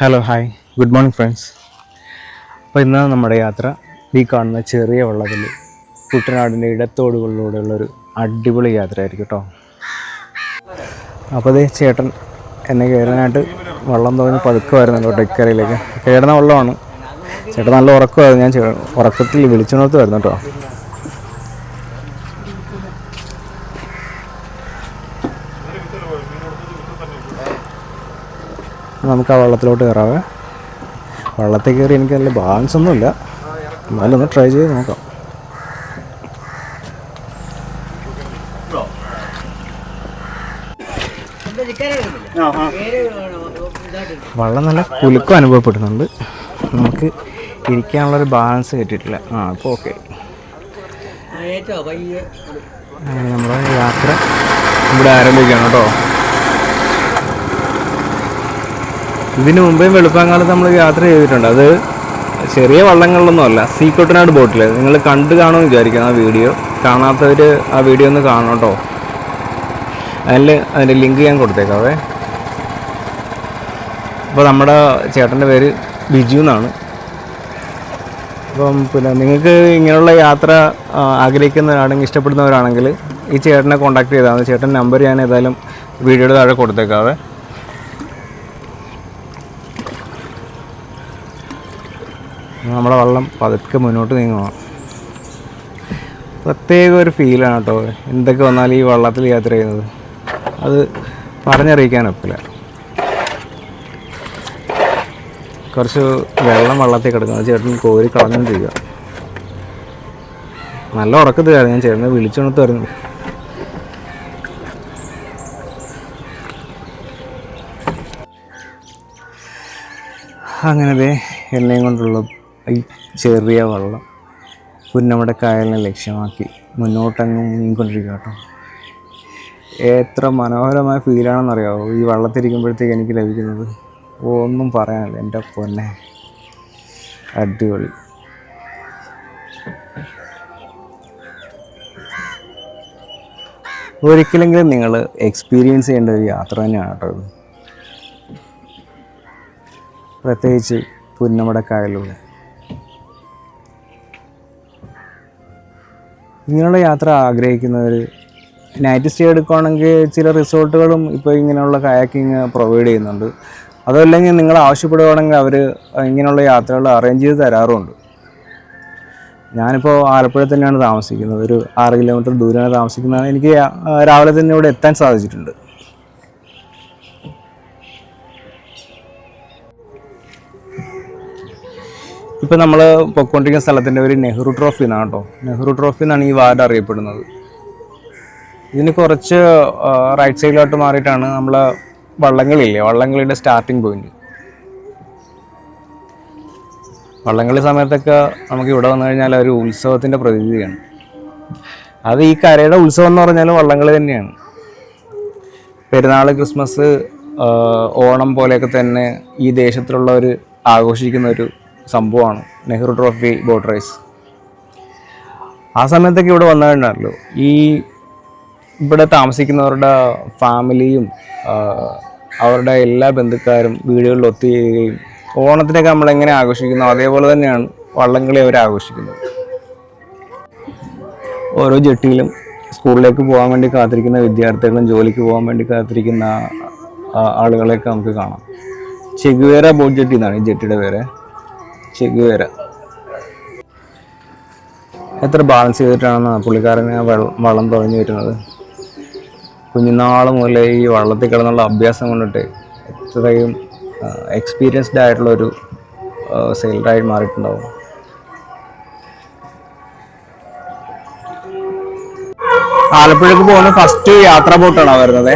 Hello hi good morning friends അപ്പോൾ ഇന്ന് നമ്മുടെ യാത്ര ഈ കാണുന്ന ചെറിയ വള്ളത്തിൽ കുട്ടനാടിന്റെ ഇടത്തോടുകളിലൂടെയുള്ളൊരു അടിപൊളി യാത്രയായിരിക്കും കേട്ടോ അപ്പോൾ അതേ ചേട്ടൻ എന്നെ കയറാനായിട്ട് വള്ളം തോന്നി പതുക്കെ വരുന്നുണ്ട് കേട്ടോ ഇക്കരയിലേക്ക് കയറുന്ന വള്ളമാണ്. ചേട്ടൻ നല്ല ഉറക്കമായിരുന്നു. ഞാൻ ഉറക്കത്തിൽ വിളിച്ചുണർത്ത് വരുന്നു കേട്ടോ നമുക്ക് ആ വള്ളത്തിലോട്ട് കയറാവേ. വള്ളത്തിൽ കയറി എനിക്ക് നല്ല ബാലൻസ് ഒന്നുമില്ല. എന്നാലും ഒന്ന് ട്രൈ ചെയ്ത് നോക്കാം. വള്ളം നല്ല കുലുക്കം അനുഭവപ്പെടുന്നുണ്ട്. നമുക്ക് ഇരിക്കാനുള്ളൊരു ബാലൻസ് കിട്ടിയിട്ടില്ല. ആ അപ്പോൾ ഓക്കെ നമ്മുടെ യാത്ര ഇവിടെ ആരംഭിക്കണം കേട്ടോ. ഇതിന് മുമ്പേ വെളുപ്പാങ്കാലത്ത് നമ്മൾ യാത്ര ചെയ്തിട്ടുണ്ട്. അത് ചെറിയ വള്ളങ്ങളിലൊന്നും അല്ല സീക്കോട്ടനാട് ബോട്ടിൽ നിങ്ങൾ കണ്ടു കാണുമെന്ന് വിചാരിക്കുന്നു ആ വീഡിയോ. കാണാത്തവർ ആ വീഡിയോ ഒന്ന് കാണണം കേട്ടോ. അതിൽ അതിന്റെ ലിങ്ക് ഞാൻ കൊടുത്തേക്കാവേ. അപ്പോൾ നമ്മുടെ ചേട്ടന്റെ പേര് ബിജു എന്നാണ്. അപ്പം പിന്നെ നിങ്ങൾക്ക് ഇങ്ങനെയുള്ള യാത്ര ആഗ്രഹിക്കുന്ന ആഗ്രഹിക്കുന്നവരാണെങ്കിൽ ഇഷ്ടപ്പെടുന്നവരാണെങ്കിൽ ഈ ചേട്ടനെ കോൺടാക്ട് ചെയ്താൽ മതി. ചേട്ടൻ നമ്പർ ഞാൻ ഏതായാലും വീഡിയോയുടെ താഴെ കൊടുത്തേക്കാവേ. നമ്മുടെ വള്ളം പതുക്കെ മുന്നോട്ട് നീങ്ങുക പ്രത്യേക ഒരു ഫീലാണ് കേട്ടോ എന്തൊക്കെ വന്നാലും ഈ വള്ളത്തിൽ യാത്ര ചെയ്യുന്നത്. അത് പറഞ്ഞറിയിക്കാൻ ഒക്കില്ല. കുറച്ച് വെള്ളം വള്ളത്തിൽ കിടക്കുന്നത് ചേട്ടൻ കോരി കളഞ്ഞുകൊണ്ടിരിക്കുക നല്ല ഉറക്കത്തിലായിരുന്നു ഞാൻ ചേട്ടനെ വിളിച്ചുണർത്തുമായിരുന്നു അങ്ങനെ എന്നെയും കൊണ്ടുള്ള ഈ ചെറിയ വള്ളം പുന്നമട കായലിനെ ലക്ഷ്യമാക്കി മുന്നോട്ടങ്ങ് നീങ്ങിക്കൊണ്ടിരിക്കുക കേട്ടോ. എത്ര മനോഹരമായ ഫീലാണെന്നറിയാമോ ഈ വള്ളത്തിരിക്കുമ്പോഴത്തേക്ക് എനിക്ക് ലഭിക്കുന്നത്. ഒന്നും പറയാനില്ല. എന്റെ പൊന്നെ. അടിപൊളി. ഒരിക്കലെങ്കിലും നിങ്ങൾ എക്സ്പീരിയൻസ് ചെയ്യേണ്ട ഒരു യാത്ര തന്നെയാണ് കേട്ടോ ഇത്. പ്രത്യേകിച്ച് പുന്നമട ഇങ്ങനെയുള്ള യാത്ര ആഗ്രഹിക്കുന്നവർ നൈറ്റ് സ്റ്റേ എടുക്കുകയാണെങ്കിൽ ചില റിസോർട്ടുകളും ഇപ്പോൾ ഇങ്ങനെയുള്ള കയാക്കിങ് പ്രൊവൈഡ് ചെയ്യുന്നുണ്ട്. അതല്ലെങ്കിൽ നിങ്ങൾ ആവശ്യപ്പെടുകയാണെങ്കിൽ അവർ ഇങ്ങനെയുള്ള യാത്രകൾ അറേഞ്ച് ചെയ്ത് തരാറുമുണ്ട് ഞാനിപ്പോൾ ആലപ്പുഴ തന്നെയാണ് താമസിക്കുന്നത്. ഒരു ആറ് കിലോമീറ്റർ ദൂരെയാണ് താമസിക്കുന്നത് എനിക്ക് രാവിലെ തന്നെ ഇവിടെ എത്താൻ സാധിച്ചിട്ടുണ്ട്. ഇപ്പം നമ്മൾ പൊയ്ക്കൊണ്ടിരിക്കുന്ന സ്ഥലത്തിന്റെ ഒരു നെഹ്റു ട്രോഫി എന്നാണ് കേട്ടോ. നെഹ്റു ട്രോഫി എന്നാണ് ഈ വാർഡ് അറിയപ്പെടുന്നത്. ഇതിന് കുറച്ച് റൈറ്റ് സൈഡിലോട്ട് മാറിയിട്ടാണ് നമ്മൾ വള്ളംകളിയില്ലേ വള്ളംകളിയുടെ സ്റ്റാർട്ടിംഗ് പോയിന്റ് വള്ളംകളി സമയത്തൊക്കെ നമുക്ക് ഇവിടെ വന്നു കഴിഞ്ഞാൽ ഒരു ഉത്സവത്തിന്റെ പ്രതിനിധിയാണ് അത് ഈ കരയുടെ ഉത്സവം എന്ന് പറഞ്ഞാൽ വള്ളംകളി തന്നെയാണ്. പെരുന്നാൾ ക്രിസ്മസ് ഓണം പോലെയൊക്കെ തന്നെ ഈ ദേശത്തിലുള്ളവർ ആഘോഷിക്കുന്ന ഒരു സംഭവമാണ്. Nehru trophy boat race. ആ സമയത്തൊക്കെ ഇവിടെ വന്നിട്ടുണ്ടല്ലോ ഈ ഇവിടെ താമസിക്കുന്നവരുടെ ഫാമിലിയും അവരുടെ എല്ലാ ബന്ധുക്കാരും വീടുകളിൽ ഒത്തുചേരുകയും ഓണത്തിനൊക്കെ നമ്മൾ എങ്ങനെ ആഘോഷിക്കുന്നു അതേപോലെ തന്നെയാണ് വള്ളംകളി അവർ ആഘോഷിക്കുന്നത്. ഓരോ ജെട്ടിയിലും സ്കൂളിലേക്ക് പോകാൻ വേണ്ടി കാത്തിരിക്കുന്ന വിദ്യാർത്ഥികളും ജോലിക്ക് പോകാൻ വേണ്ടി കാത്തിരിക്കുന്ന ആളുകളെയൊക്കെ നമുക്ക് കാണാം. ചെഗുവേര ബോട്ട് ജെട്ടി എന്നാണ് ഈ ജെട്ടിയുടെ പേര്. ചെഗുവേര എത്ര ബാലൻസ് ചെയ്തിട്ടാണ് പുള്ളിക്കാരന് വെള്ളം തുഴഞ്ഞു വരുന്നത്. കുഞ്ഞുനാൾ മുതലേ ഈ വള്ളത്തിൽ കിടന്നുള്ള അഭ്യാസം കൊണ്ടിട്ട് എത്രയും എക്സ്പീരിയൻസ്ഡ് ആയിട്ടുള്ള ഒരു സെയിലറായി മാറിയിട്ടുണ്ടാവും. ആലപ്പുഴക്ക് പോകുന്ന ഫസ്റ്റ് യാത്രാ ബോട്ടാണോ വരുന്നത്?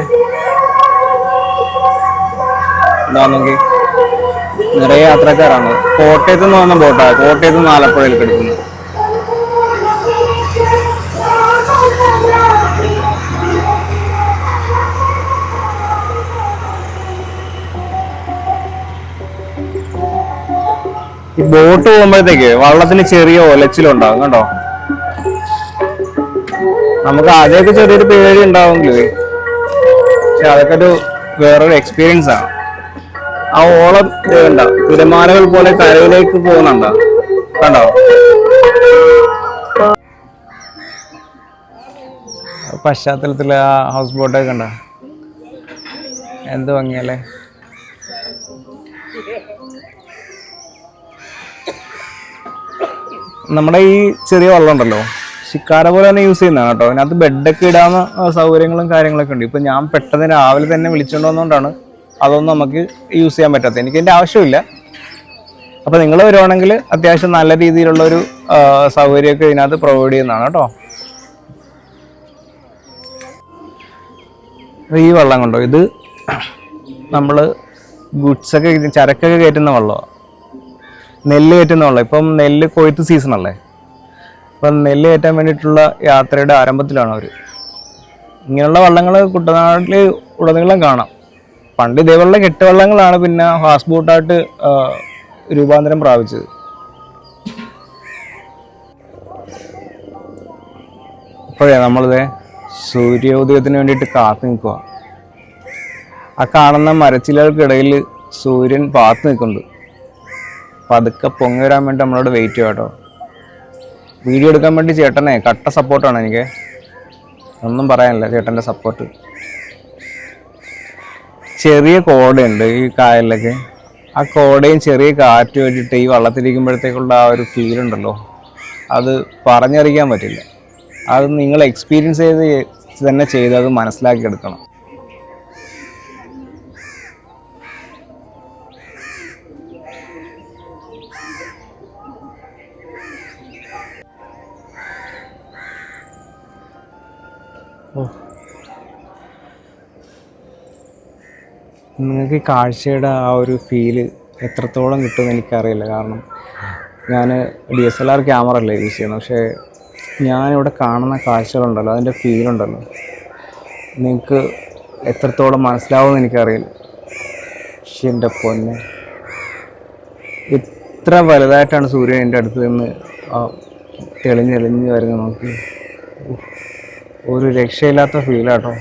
എന്താണെങ്കിൽ നിറയെ യാത്രക്കാരാണ്. കോട്ടയത്ത് നിന്ന് വന്ന ബോട്ടാണ് കോട്ടയത്ത് നിന്ന് ആലപ്പുഴയിൽ കിടക്കുന്നു ഈ ബോട്ട് പോകുമ്പോഴത്തേക്ക് വള്ളത്തിന് ചെറിയ ഒലച്ചിലുണ്ടാകും കണ്ടോ? നമുക്ക് ആദ്യമൊക്കെ ചെറിയൊരു പേടി ഉണ്ടാവുമെങ്കിൽ പക്ഷെ അതൊക്കെ ഒരു വേറൊരു എക്സ്പീരിയൻസ് ആണ്. ആ ഓളം കണ്ട. തിരമാലകൾ പോലെ കരയിലേക്ക് പോകുന്നുണ്ടോ. കണ്ടോ? പശ്ചാത്തലത്തിൽ ആ ഹൗസ് ബോട്ടൊക്കെ കണ്ട? എന്ത് ഭംഗിയല്ലേ? നമ്മുടെ ഈ ചെറിയ വെള്ളം ഉണ്ടല്ലോ ശിക്കാര പോലെ തന്നെ യൂസ് ചെയ്യുന്നതാണ് കേട്ടോ. അതിനകത്ത് ബെഡൊക്കെ ഇടാവുന്ന സൗകര്യങ്ങളും കാര്യങ്ങളൊക്കെ ഉണ്ട്. ഇപ്പൊ ഞാൻ പെട്ടെന്ന് രാവിലെ തന്നെ വിളിച്ചുകൊണ്ട് വന്നുകൊണ്ടാണ് അതൊന്നും നമുക്ക് യൂസ് ചെയ്യാൻ പറ്റാത്ത. എനിക്ക് എന്റെ ആവശ്യമില്ല. അപ്പോൾ നിങ്ങൾ വരുവാണെങ്കിൽ അത്യാവശ്യം നല്ല രീതിയിലുള്ള ഒരു സൗകര്യമൊക്കെ ഇതിനകത്ത് പ്രൊവൈഡ് ചെയ്യുന്നതാണ് കേട്ടോ. ഈ വെള്ളം കൊണ്ടോ ഇത് നമ്മൾ ഗുഡ്സൊക്കെ ചരക്കൊക്കെ കയറ്റുന്ന വെള്ളമാണ് നെല്ല് കയറ്റുന്ന വെള്ളം? ഇപ്പം നെല്ല് കൊയ്ത്ത് സീസൺ അല്ലേ? അപ്പം നെല്ല് കയറ്റാൻ വേണ്ടിയിട്ടുള്ള യാത്രയുടെ ആരംഭത്തിലാണ് അവർ ഇങ്ങനെയുള്ള വള്ളങ്ങൾ കുട്ടനാട്ടിൽ ഉടനീളം കാണാം. പണ്ട് ഇതേപോലുള്ള കെട്ടുവള്ളങ്ങളാണ് പിന്നെ ഫാസ്റ്റ് ബോട്ടായിട്ട് രൂപാന്തരം പ്രാപിച്ചത്. ഇപ്പോഴേ നമ്മളിത് സൂര്യോദയത്തിന് വേണ്ടിയിട്ട് കാത്തു നിൽക്കുക ആ കാണുന്ന മരച്ചിലകൾക്കിടയിൽ സൂര്യൻ പാത്ത് നിൽക്കുന്നുണ്ട്. പതുക്കെ പൊങ്ങി വരാൻ വേണ്ടി നമ്മളോട് വെയിറ്റ് ചെയ്യാം കേട്ടോ വീഡിയോ എടുക്കാൻ വേണ്ടി ചേട്ടനെ കട്ട സപ്പോർട്ടാണ് എനിക്ക്. ഒന്നും പറയാനില്ല ചേട്ടന്റെ സപ്പോർട്ട് ചെറിയ കോടയുണ്ട് ഈ കായലിലൊക്കെ. ആ കോടയും ചെറിയ കാറ്റ് വേണ്ടിയിട്ട് ഈ വള്ളത്തിലിരിക്കുമ്പോഴത്തേക്കുള്ള ആ ഒരു ഫീൽ ഉണ്ടല്ലോ. അത് പറഞ്ഞറിയിക്കാൻ പറ്റില്ല. അത് നിങ്ങൾ എക്സ്പീരിയൻസ് ചെയ്ത് തന്നെ ചെയ്ത് അത് മനസ്സിലാക്കിയെടുക്കണം. നിങ്ങൾക്ക് കാഴ്ചയുടെ ആ ഒരു ഫീൽ എത്രത്തോളം കിട്ടുമെന്ന് എനിക്കറിയില്ല. കാരണം ഞാൻ D S L R camera അല്ലേ യൂസ് ചെയ്യുന്നത്. പക്ഷേ ഞാനിവിടെ കാണുന്ന കാഴ്ചകളുണ്ടല്ലോ അതിന്റെ ഫീലുണ്ടല്ലോ നിങ്ങൾക്ക് എത്രത്തോളം മനസ്സിലാവുമെന്ന് എനിക്കറിയില്ല. പക്ഷെ എന്റെ പൊന്നെ. ഇത്ര വലുതായിട്ടാണ് സൂര്യൻ എന്റെ അടുത്ത് നിന്ന് തെളിഞ്ഞെളിഞ്ഞ് വരുന്നത് നോക്കി. ഒരു രക്ഷയില്ലാത്ത ഫീലാട്ടോ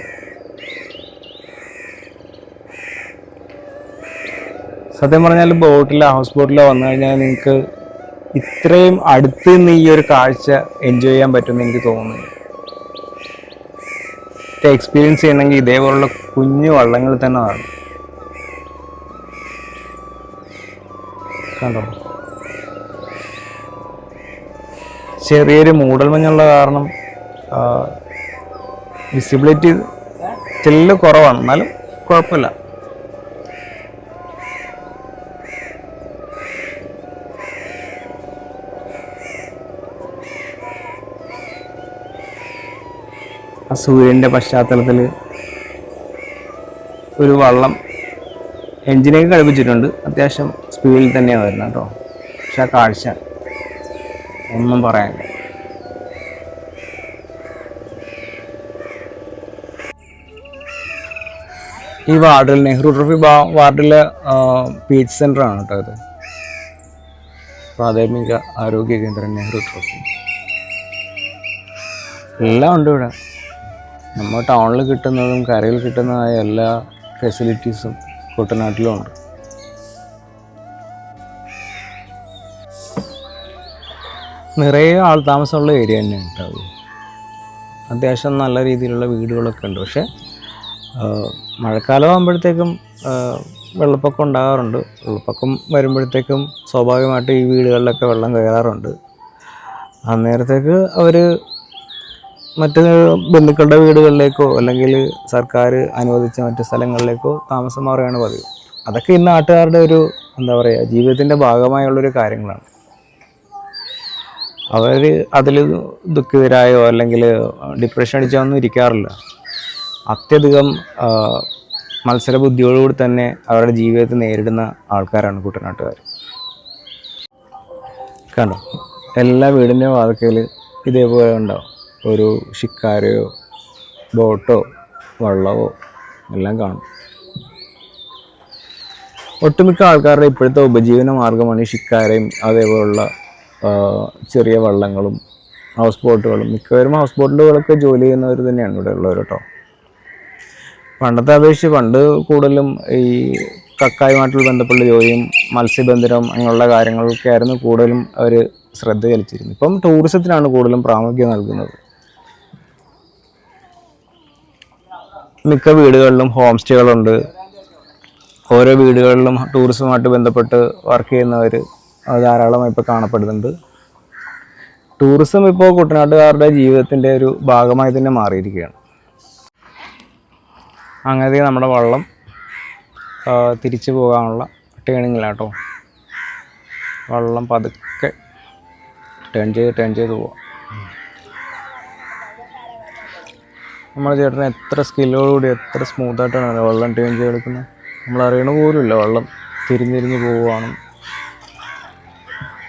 സത്യം പറഞ്ഞാൽ ബോട്ടിലോ ഹൗസ് ബോട്ടിലോ വന്നു കഴിഞ്ഞാൽ നിങ്ങൾക്ക് ഇത്രയും അടുത്ത് നിന്ന് ഈ ഒരു കാഴ്ച എൻജോയ് ചെയ്യാൻ പറ്റുമെന്ന് എനിക്ക് തോന്നുന്നു. എക്സ്പീരിയൻസ് ചെയ്യണമെങ്കിൽ ഇതേപോലുള്ള കുഞ്ഞു വള്ളങ്ങൾ തന്നെ വേണം. കണ്ടോ? ചെറിയൊരു മൂടൽമഞ്ഞുള്ള കാരണം വിസിബിലിറ്റി ചെല്ല് കുറവാണ്. എന്നാലും കുഴപ്പമില്ല. ആ സൂര്യന്റെ പശ്ചാത്തലത്തിൽ ഒരു വള്ളം എൻജിനൊക്കെ കഴിപ്പിച്ചിട്ടുണ്ട് അത്യാവശ്യം സ്പീഡിൽ തന്നെയാണ് വരുന്നത് കേട്ടോ. പക്ഷെ ആ കാഴ്ച ഒന്നും പറയാനില്ല. ഈ വാർഡിൽ നെഹ്റു ട്രോഫി വാർഡിലെ പീച്ച് സെന്ററാണ് കേട്ടോ ഇത്. പ്രാഥമിക ആരോഗ്യ കേന്ദ്രം നെഹ്റു ട്രോഫി. എല്ലാം ഉണ്ട് ഇവിടെ. നമ്മൾ ടൗണിൽ കിട്ടുന്നതും കരയിൽ കിട്ടുന്നതായ എല്ലാ ഫെസിലിറ്റീസും കുട്ടനാട്ടിലും ഉണ്ട് നിറയെ ആൾ താമസമുള്ള ഏരിയ തന്നെ ഉണ്ടാവും അത്. അത്യാവശ്യം നല്ല രീതിയിലുള്ള വീടുകളൊക്കെ ഉണ്ട്. പക്ഷേ മഴക്കാലമാകുമ്പോഴത്തേക്കും വെള്ളപ്പൊക്കം ഉണ്ടാകാറുണ്ട്. വെള്ളപ്പൊക്കം വരുമ്പോഴത്തേക്കും സ്വാഭാവികമായിട്ട് ഈ വീടുകളിലൊക്കെ വെള്ളം കയറാറുണ്ട്. അന്നേരത്തേക്ക് അവർ മറ്റ് ബന്ധുക്കളുടെ വീടുകളിലേക്കോ അല്ലെങ്കിൽ സർക്കാർ അനുവദിച്ച മറ്റ് സ്ഥലങ്ങളിലേക്കോ താമസം മാറുകയാണ് പതിവ്. അതൊക്കെ ഈ നാട്ടുകാരുടെ ഒരു എന്താ പറയുക ജീവിതത്തിന്റെ ഭാഗമായുള്ളൊരു കാര്യങ്ങളാണ്. അവർ അതിൽ ദുഃഖിതരായോ അല്ലെങ്കിൽ ഡിപ്രഷൻ അടിച്ചോ ഒന്നും ഇരിക്കാറില്ല. അത്യധികം മത്സരബുദ്ധിയോടുകൂടി തന്നെ അവരുടെ ജീവിതത്തെ നേരിടുന്ന ആൾക്കാരാണ് കുട്ടനാട്ടുകാർ കണ്ടോ? എല്ലാ വീടിന്റെ വാതിക്കൽ ഇതേപോലെ ഉണ്ടാവും. ഒരു ഷിക്കാരയോ ബോട്ടോ വള്ളമോ എല്ലാം കാണും. ഒട്ടുമിക്ക ആൾക്കാരുടെ ഇപ്പോഴത്തെ ഉപജീവന മാർഗമാണ് ഈ ഷിക്കാരയും അതേപോലുള്ള ചെറിയ വള്ളങ്ങളും ഹൗസ് ബോട്ടുകളും മിക്കവരും ഹൗസ് ബോട്ടുകളൊക്കെ ജോലി ചെയ്യുന്നവർ തന്നെയാണ് ഇവിടെ ഉള്ളവർ കേട്ടോ. പണ്ടത്തെ അപേക്ഷിച്ച് പണ്ട് കൂടുതലും ഈ കക്കായുമായിട്ടുള്ള ബന്ധപ്പെട്ട ജോലിയും മത്സ്യബന്ധനം അങ്ങനെയുള്ള കാര്യങ്ങളൊക്കെ ആയിരുന്നു കൂടുതലും അവർ ശ്രദ്ധ ചെലുത്തിയിരുന്നത്. ഇപ്പം ടൂറിസത്തിനാണ് കൂടുതലും പ്രാമുഖ്യം നൽകുന്നത്. മിക്ക വീടുകളിലും ഹോം സ്റ്റേകളുണ്ട് ഓരോ വീടുകളിലും ടൂറിസവുമായിട്ട് ബന്ധപ്പെട്ട് വർക്ക് ചെയ്യുന്നവർ ധാരാളമായി ഇപ്പോൾ കാണപ്പെടുന്നുണ്ട്. ടൂറിസം ഇപ്പോൾ കുട്ടനാട്ടുകാരുടെ ജീവിതത്തിന്റെ ഒരു ഭാഗമായി തന്നെ മാറിയിരിക്കുകയാണ്. അങ്ങനെ നമ്മുടെ വള്ളം തിരിച്ചു പോകാനുള്ള ടേണിങ്ങിലാട്ടോ. വള്ളം പതുക്കെ ടേൺ ചെയ്ത് ടേൺ ചെയ്ത് പോവാം. നമ്മുടെ ചേട്ടന് എത്ര സ്കില്ലോടുകൂടി എത്ര സ്മൂത്തായിട്ടാണ് വെള്ളം ടേൺ ചെയ്തെടുക്കുന്നത്. നമ്മൾ അറിയണ പോലുമില്ല വെള്ളം തിരിഞ്ഞിരിഞ്ഞ് പോവുകയാണ്.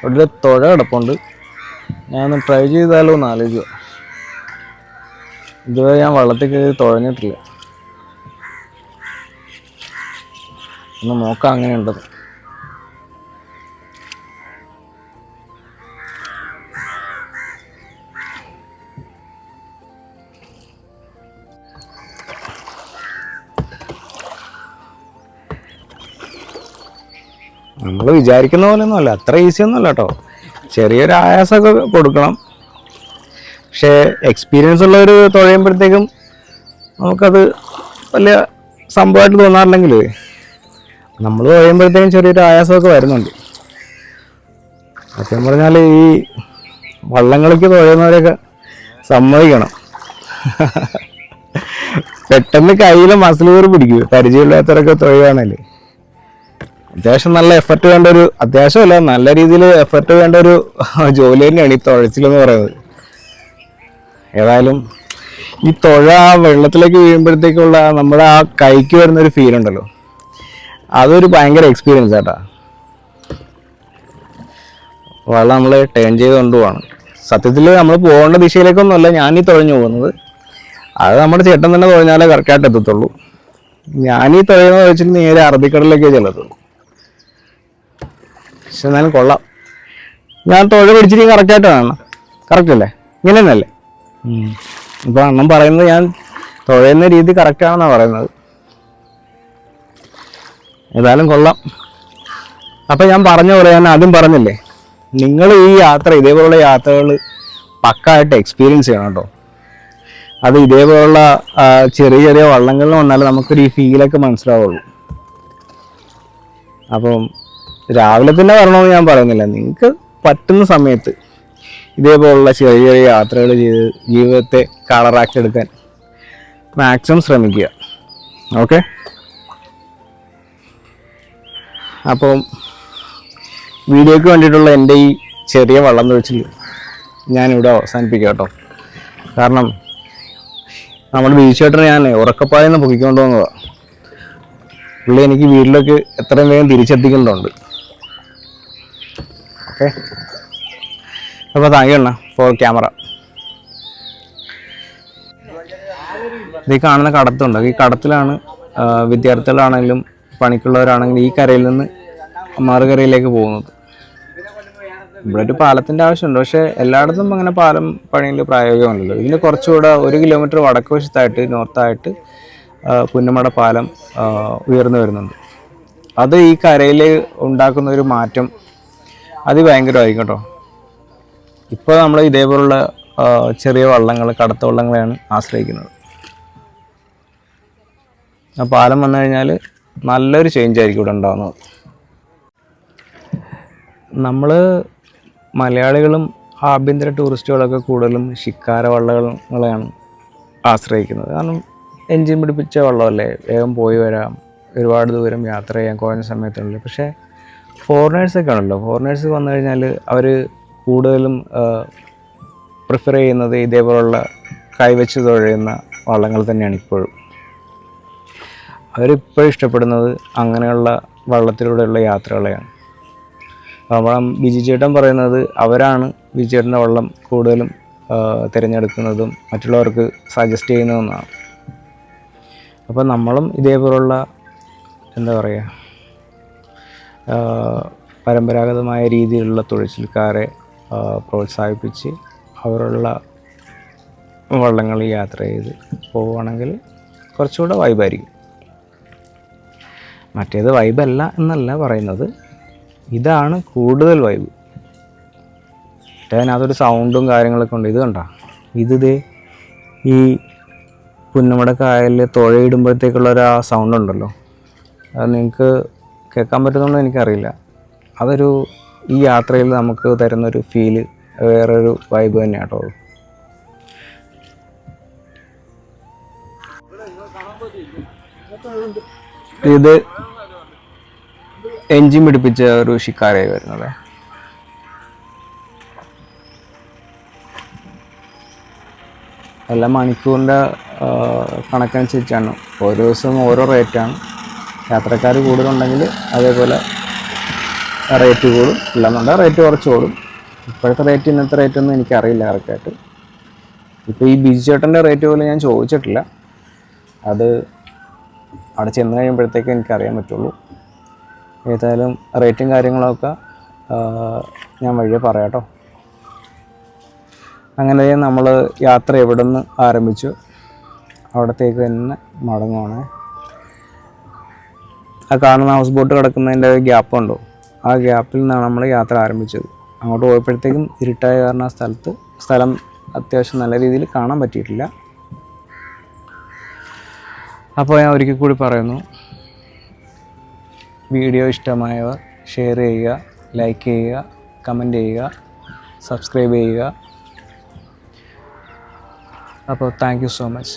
ഇവിടെ തുഴ കിടപ്പുണ്ട്. ഞാനൊന്ന് ട്രൈ ചെയ്താലോ എന്ന് ആലോചിക്കുക ഇതുവരെ ഞാൻ വള്ളത്തിൽ കയറി തുഴഞ്ഞിട്ടില്ല. ഒന്ന് നോക്കാം അങ്ങനെയുണ്ടത് നമ്മൾ വിചാരിക്കുന്ന പോലെ ഒന്നുമല്ല അത്ര ഈസി ഒന്നുമല്ല കേട്ടോ ചെറിയൊരു ആയാസമൊക്കെ കൊടുക്കണം. പക്ഷേ എക്സ്പീരിയൻസ് ഉള്ളവർ തുഴയുമ്പോഴത്തേക്കും നമുക്കത് വലിയ സംഭവമായിട്ട് തോന്നാറില്ലെങ്കിൽ നമ്മൾ തുഴയുമ്പോഴത്തേക്കും ചെറിയൊരു ആയാസമൊക്കെ വരുന്നുണ്ട്. സത്യം പറഞ്ഞാൽ ഈ വള്ളങ്ങളൊക്കെ തുഴയുന്നവരൊക്കെ സമ്മതിക്കണം. പെട്ടെന്ന് കയ്യിൽ മസിൽ കയറി പിടിക്കും. പരിചയമില്ലാത്തവരൊക്കെ തുഴയുകയാണല്ലേ അത്യാവശ്യം നല്ല എഫർട്ട് വേണ്ട ഒരു അത്യാവശ്യമല്ല നല്ല രീതിയിൽ എഫർട്ട് വേണ്ട ഒരു ജോലി തന്നെയാണ് ഈ തുഴച്ചിലെന്ന് പറയുന്നത്. ഏതായാലും ഈ തുഴ ആ വെള്ളത്തിലേക്ക് വീഴുമ്പോഴത്തേക്കുള്ള നമ്മുടെ ആ കൈക്ക് വരുന്ന ഒരു ഫീൽ ഉണ്ടല്ലോ. അതൊരു ഭയങ്കര എക്സ്പീരിയൻസ് ആട്ടാ. വെള്ളം നമ്മൾ ടേൺ ചെയ്ത് കൊണ്ടുപോവാണ് സത്യത്തിൽ നമ്മൾ പോകേണ്ട ദിശയിലേക്കൊന്നുമല്ല ഞാൻ ഈ തുഴഞ്ഞു പോകുന്നത്. അത് നമ്മുടെ ചേട്ടൻ തന്നെ തുഴഞ്ഞാലേ കറക്റ്റായിട്ട് എത്തത്തുള്ളൂ. ഞാൻ ഈ തുഴയെന്ന് വെച്ചിട്ട് നേരെ അറബിക്കടലിലേക്കേ ചെല്ലത്തുള്ളൂ. പക്ഷെ എന്നാലും കൊള്ളാം. ഞാൻ തൊഴ പിടിച്ചിട്ട് കറക്റ്റായിട്ട് വേണം. കറക്റ്റ് അല്ലേ? ഇങ്ങനെ തന്നെയല്ലേ ഇപ്പൊ അണ്ണം പറയുന്നത് ഞാൻ തുഴയുന്ന രീതി കറക്റ്റ് ആണെന്നാണ് പറയുന്നത്. ഏതായാലും കൊള്ളാം. അപ്പൊ ഞാൻ പറഞ്ഞ പോലെ ഞാൻ ആദ്യം പറഞ്ഞില്ലേ? നിങ്ങൾ ഈ യാത്ര ഇതേപോലുള്ള യാത്രകൾ പക്കായിട്ട് എക്സ്പീരിയൻസ് ചെയ്യണം കേട്ടോ. അത് ഇതേപോലുള്ള ചെറിയ ചെറിയ വള്ളങ്ങളിൽ വന്നാലേ നമുക്കൊരു ഈ ഫീലൊക്കെ മനസ്സിലാവുള്ളൂ. അപ്പം രാവിലെ തന്നെ വരണമെന്ന് ഞാൻ പറയുന്നില്ല. നിങ്ങൾക്ക് പറ്റുന്ന സമയത്ത് ഇതേപോലുള്ള ചെറിയ ചെറിയ യാത്രകൾ ചെയ്ത് ജീവിതത്തെ കളറാക്കി എടുക്കാൻ മാക്സിമം ശ്രമിക്കുക. ഓക്കെ അപ്പം വീഡിയോയ്ക്ക് വേണ്ടിയിട്ടുള്ള എന്റെ ഈ ചെറിയ വള്ളം തൊഴിച്ചിൽ ഞാനിവിടെ അവസാനിപ്പിക്കാം കേട്ടോ. കാരണം നമ്മുടെ ബീച്ചേട്ടനെ ഞാൻ ഉറക്കപ്പായെന്ന് പൊക്കിക്കൊണ്ട് വന്നതാണ് പുള്ളി എനിക്ക് വീട്ടിലേക്ക് എത്രയും വേഗം തിരിച്ചെത്തിക്കേണ്ടതുണ്ട് ഓക്കെ. അപ്പോൾ താങ്ക് യു അണ്ണ ഫോർ ക്യാമറ. ഇത് ഈ കാണുന്ന കടത്തുണ്ട്? ഈ കടത്തിലാണ് വിദ്യാർത്ഥികളാണെങ്കിലും പണിക്കുള്ളവരാണെങ്കിലും ഈ കരയിൽ നിന്ന് മറുകരയിലേക്ക് പോകുന്നത്. ഇവിടെ ഒരു പാലത്തിന്റെ ആവശ്യമുണ്ട്. പക്ഷേ എല്ലായിടത്തും അങ്ങനെ പാലം പണിയിൽ പ്രായോഗികമല്ലല്ലോ. ഇതിന് കുറച്ചുകൂടെ ഒരു കിലോമീറ്റർ വടക്ക് വശത്തായിട്ട് നോർത്തായിട്ട് പുന്നമട പാലം ഉയർന്നു വരുന്നുണ്ട്. അത് ഈ കരയിൽ ഉണ്ടാക്കുന്ന ഒരു മാറ്റം അതിഭയങ്കരമായിരിക്കും കേട്ടോ. ഇപ്പോൾ നമ്മൾ ഇതേപോലുള്ള ചെറിയ വള്ളങ്ങൾ കടത്ത വള്ളങ്ങളെയാണ് ആശ്രയിക്കുന്നത്. ആ പാലം വന്നു കഴിഞ്ഞാൽ നല്ലൊരു ചേഞ്ച് ആയിരിക്കും ഇവിടെ ഉണ്ടാകുന്നത് നമ്മൾ മലയാളികളും ആഭ്യന്തര ടൂറിസ്റ്റുകളൊക്കെ കൂടുതലും ശിക്കാര വള്ളങ്ങളെയാണ് ആശ്രയിക്കുന്നത്. കാരണം എൻജിൻ പിടിപ്പിച്ച വള്ളമല്ലേ വേഗം പോയി വരാം ഒരുപാട് ദൂരം യാത്ര ചെയ്യാൻ കുറഞ്ഞ സമയത്തുള്ളിൽ പക്ഷേ ഫോറിനേഴ്സൊക്കെ ആണല്ലോ. ഫോറിനേഴ്സ് വന്നു കഴിഞ്ഞാൽ അവർ കൂടുതലും പ്രിഫർ ചെയ്യുന്നത് ഇതേപോലുള്ള കൈവച്ച് തുഴയുന്ന വള്ളങ്ങൾ തന്നെയാണ് ഇപ്പോഴും. അവരിപ്പോഴും ഇഷ്ടപ്പെടുന്നത് അങ്ങനെയുള്ള വള്ളത്തിലൂടെയുള്ള യാത്രകളെയാണ്. അപ്പം ബിജി ചേട്ടൻ പറയുന്നത് അവരാണ് ബിജി ചേട്ടന്റെ വള്ളം കൂടുതലും തിരഞ്ഞെടുക്കുന്നതും മറ്റുള്ളവർക്ക് സജസ്റ്റ് ചെയ്യുന്നതെന്നാണ് അപ്പം നമ്മളും ഇതേപോലുള്ള എന്താ പറയുക പരമ്പരാഗതമായ രീതിയിലുള്ള തുഴച്ചിൽക്കാരെ പ്രോത്സാഹിപ്പിച്ച് അവരുള്ള വള്ളങ്ങളിൽ യാത്ര ചെയ്ത് പോവുകയാണെങ്കിൽ കുറച്ചുകൂടെ വൈബായിരിക്കും. മറ്റേത് വൈബല്ല എന്നല്ല പറയുന്നത്. ഇതാണ് കൂടുതൽ വൈബ്. അതിനകത്തൊരു സൗണ്ടും കാര്യങ്ങളൊക്കെ ഉണ്ട്. ഇത് കണ്ട? ഇത് ഈ പുന്നമട കായലിൽ തുഴയിടുമ്പോഴത്തേക്കുള്ള ഒരു ആ സൗണ്ട് ഉണ്ടല്ലോ അത് നിങ്ങൾക്ക് കേൾക്കാൻ പറ്റുന്നുണ്ടോ എനിക്കറിയില്ല. അതൊരു ഈ യാത്രയിൽ നമുക്ക് തരുന്നൊരു ഫീൽ വേറൊരു വൈബ് തന്നെ കേട്ടോ. ഇത് എഞ്ചിൻ പിടിപ്പിച്ച ഒരു ഷിക്കാരായി വരുന്നത്. എല്ലാം മണിക്കൂറിന്റെ കണക്കനുസരിച്ചാണ്. ഓരോ ദിവസവും ഓരോ റേറ്റാണ് യാത്രക്കാർ കൂടുതലുണ്ടെങ്കിൽ അതേപോലെ റേറ്റ് കൂടും. ഇല്ലെന്നുണ്ടെങ്കിൽ റേറ്റ് കുറച്ച് കൂടും. ഇപ്പോഴത്തെ റേറ്റ് ഇന്നത്തെ റേറ്റ് ഒന്നും എനിക്കറിയില്ല കറക്റ്റായിട്ട്. ഇപ്പോൾ ഈ ബിജു ചേട്ടന്റെ റേറ്റ് പോലും ഞാൻ ചോദിച്ചിട്ടില്ല. അത് അവിടെ ചെന്ന് കഴിയുമ്പോഴത്തേക്ക് എനിക്കറിയാൻ പറ്റുള്ളൂ. ഏതായാലും റേറ്റും കാര്യങ്ങളൊക്കെ ഞാൻ വഴിയെ പറയാട്ടോ അങ്ങനെ നമ്മൾ യാത്ര എവിടെ നിന്ന് ആരംഭിച്ചു? അവിടത്തേക്ക് തന്നെ മടങ്ങുവാണ്. ആ കാണുന്ന ഹൗസ് ബോട്ട് കിടക്കുന്നതിന്റെ ഗ്യാപ്പ് ഉണ്ടോ? ആ ഗ്യാപ്പിൽ നിന്നാണ് നമ്മൾ യാത്ര ആരംഭിച്ചത്. അങ്ങോട്ട് പോയപ്പോഴത്തേക്കും ഇരുട്ടായ കാരണം ആ സ്ഥലത്ത് സ്ഥലം അത്യാവശ്യം നല്ല രീതിയിൽ കാണാൻ പറ്റിയിട്ടില്ല. അപ്പോൾ ഞാൻ ഒരിക്കൽ കൂടി പറയുന്നു വീഡിയോ ഇഷ്ടമായവർ ഷെയർ ചെയ്യുക ലൈക്ക് ചെയ്യുക കമന്റ് ചെയ്യുക സബ്സ്ക്രൈബ് ചെയ്യുക. അപ്പോൾ താങ്ക് യു സോ മച്ച്